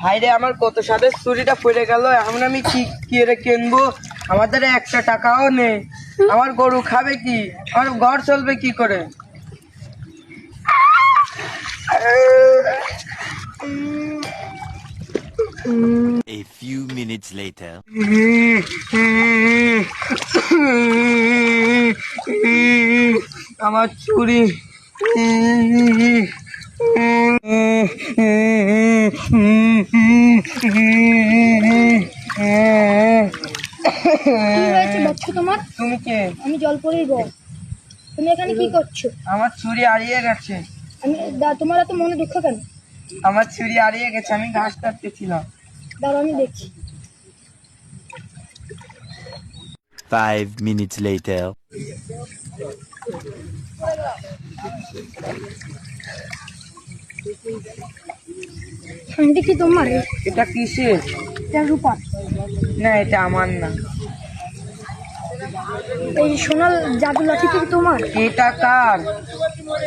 ভাইরে আমার কত সাদের চুরিটা পড়ে গেল এখন আমি কি কি রে কিনবো? আমাদের একটা টাকাও নেই। আমার গরু খাবে কি? আমার ঘর চলবে কি করে? A few minutes later. আমার চুরি তোমার? তুমি কে? আমি জলপরির বল তুমি এখানে কি করছ? আমার চুরি হারিয়ে গেছে। আমি তোমার এত মনে দুঃখ কেন? আমার চুরি হারিয়ে গেছে আমি ঘাস কাটতেছিলাম। দাঁড়াও আমি দেখছি। Five minutes later. এটা কি তোমার? এটা কিসের? এটা রূপার। না এটা আমার না। এই জাদু লাঠি কি তোমার? এটা কার?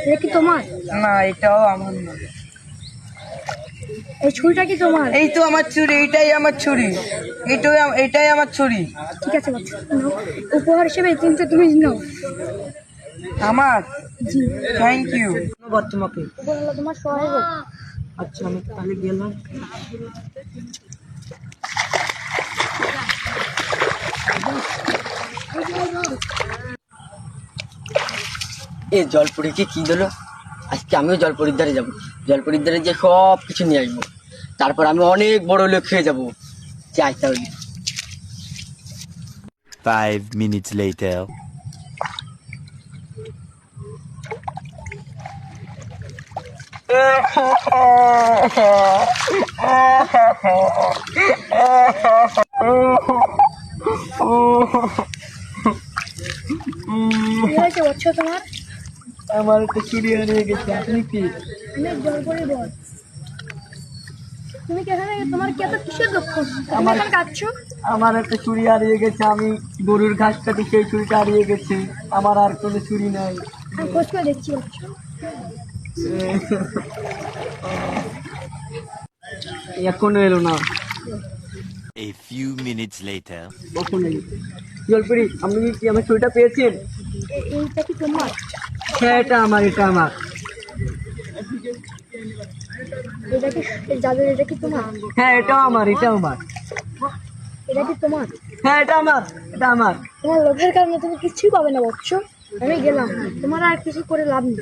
এটা কি তোমার? না এটাও আমার না। এই ছুরিটা কি তোমার? এই তো আমার ছুরি এইটাই আমার ছুরি। এটাই এটাই আমার ছুরি। ঠিক আছে উপহার হিসেবে তিনটে তুমি নাও। আমার? জি থ্যাংক ইউ ধন্যবাদ তোমাকে তোমার সহায় হোক আচ্ছা আমি তাহলে গেলাম। এ জলপুরিকে কি দিল আজকে আমিও জলপুরির ধারে যাব। জলপুরির ধারে যে সব কিছু নিয়ে আসব। তারপর আমি অনেক বড় লোক হয়ে যাব। যাই তাহলে। Five minutes later. কি হয়েছে বাচ্চা তোমার? আমার একটা চুরি হারিয়ে গেছে আপনি কি? আমি জলপরির বল। তুমি কি তোমার কি এত কিসের দুঃখ? আমার- একটা চুরি হারিয়ে গেছে আমি গরুর ঘাস কাটি সেই চুরিটা হারিয়ে গেছে আমার আর কোনো চুরি নাই। আমি খোঁজ করে দেখছি এখনও এলো না A few minutes later. জলপুরি আপনি কি আমার চুরিটা পেয়েছেন এইটা কি তোমার হ্যাঁ এটা আমার এটা আমার এটা কি এই জাদু এটা কি তোমার হ্যাঁ এটাও আমার এটাও আমার এটা কি তোমার হ্যাঁ এটা আমার এটা আমার তোমার লোভের কারণে তুমি কিছুই পাবে না বচ্চ আমি গেলাম। তোমার আর কিছু করে লাভ নেই।